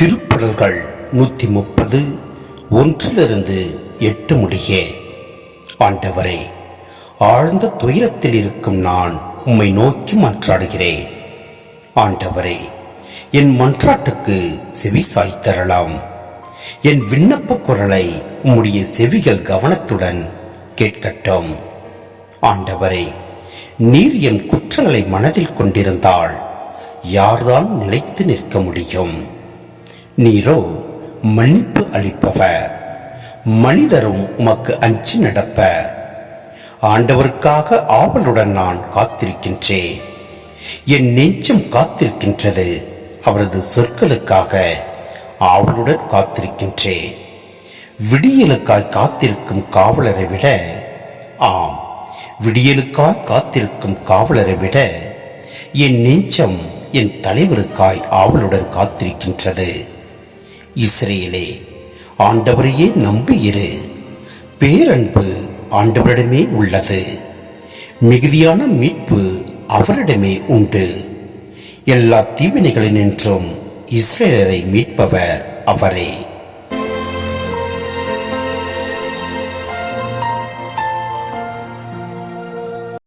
திருப்புடல்கள் நூற்றி முப்பது ஒன்றிலிருந்து எட்டு முடிய ஆண்டவரே ஆழ்ந்த துயரத்தில் இருக்கும் நான் உம்மை நோக்கி மன்றாடுகிறேன். ஆண்டவரே என் மன்றாட்டுக்கு செவி சாய்த்தரலாம். என் விண்ணப்ப குரலை உம்முடைய செவிகள் கவனத்துடன் கேட்கட்டும். ஆண்டவரே நீர் என் குற்றங்களை மனதில் கொண்டிருந்தால் யார்தான் நிலைத்து நிற்க முடியும்? நீரோ மன்னிப்பு அளிப்பவர். மனிதரும் உமக்கு அஞ்சி நடப்பர். ஆண்டவருக்காக ஆவலுடன் நான் காத்திருக்கின்றேன். என் நெஞ்சம் காத்திருக்கின்றது. அவரது சொற்களுக்காக ஆவலுடன் காத்திருக்கின்றேன். விடியலுக்காய் காத்திருக்கும் காவலரை விட ஆம் விடியலுக்காய் காத்திருக்கும் காவலரை விட என் நெஞ்சம் என் தலைவருக்காய் ஆவலுடன் காத்திருக்கின்றது. இஸ்ரேலே ஆண்டவரையே நம்பியிரு. பேரன்பு ஆண்டவரிடமே உள்ளது. மிகுதியான மீட்பு அவரிடமே உண்டு. எல்லா தீவினைகளினின்றும் இஸ்ரேலரை மீட்பவர் அவரே.